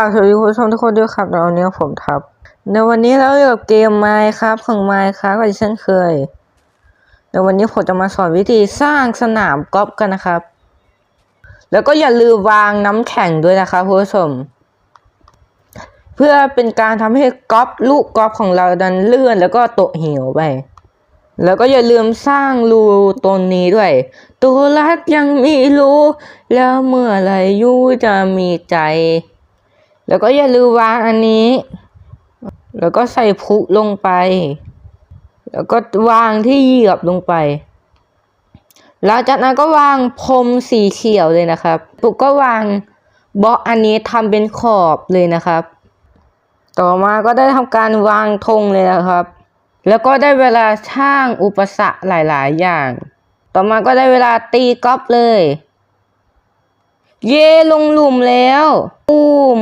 ่าสวัสดีคุณผู้ชมทุกคนด้วยครับในวันนี้ผมทับ ในวันนี้เราอยู่กับเกมไมค์ครับของไมค์ครับอีกเช่นเคย ในวันนี้ผมจะมาสอนวิธีสร้างสนามกอล์ฟกันนะครับ แล้วก็อย่าลืมวางน้ำแข็งด้วยนะครับคุณผู้ชม เพื่อเป็นการทำให้กอล์ฟลูกกอล์ฟของเราดันเลื่อนแล้วก็ตกเหวไป แล้วก็อย่าลืมสร้างรูตรงนี้ด้วย ตัวรักยังมีรูแล้วเมื่อไรยูจะมีใจ แล้วก็อย่าลืมวางอันนี้ แล้วก็ใส่พุลงไป แล้วก็วางที่เหยียบลงไป หลังจากนั้นก็วางพรมสีเขียวเลยนะครับปุ๊กก็วางบล็อกอันนี้ทำเป็นขอบเลยนะครับ ต่อมาก็ได้ทำการวางธงเลยนะครับ แล้วก็ได้เวลาช่างอุปสรรคหลาย ๆ อย่าง ต่อมาก็ได้เวลาตีกอล์ฟเลย เย่ลงหลุมแล้ว ปูม